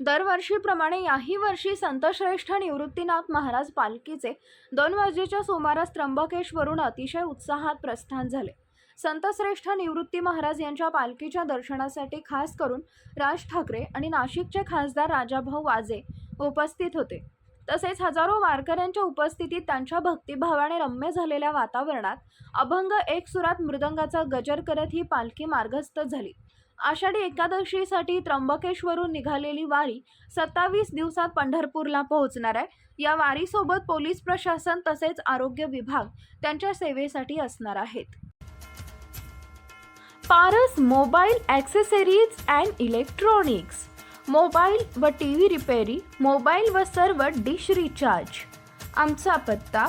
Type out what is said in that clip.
दरवर्षीप्रमाणे याही वर्षी संतश्रेष्ठ निवृत्तीनाथ महाराज पालखीचे दोन वाजेच्या सुमारास त्र्यंबकेश्वरून अतिशय उत्साहात प्रस्थान झाले. संतश्रेष्ठ निवृत्ती महाराज यांच्या पालखीच्या दर्शनासाठी खास करून राज ठाकरे आणि नाशिकचे खासदार राजाभाऊ वाजे उपस्थित होते. तसेच हजारो वारकऱ्यांच्या उपस्थितीत त्यांच्या भक्तिभावाने रम्य झालेल्या वातावरणात अभंग एक सुरात मृदंगाचा गजर करत ही पालखी मार्गस्थ झाली. आषाढी एकादशीसाठी त्र्यंबकेश्वरून निघालेली वारी सत्तावीस दिवसात पंढरपूरला पोहोचणार आहे. या वारीसोबत पोलीस प्रशासन तसेच आरोग्य विभाग त्यांच्या सेवेसाठी असणार आहेत. Paras mobile accessories and electronics. Mobile व टी व्ही रिपेरी मोबाईल व सर्व डिश रिचार्ज. आमचा पत्ता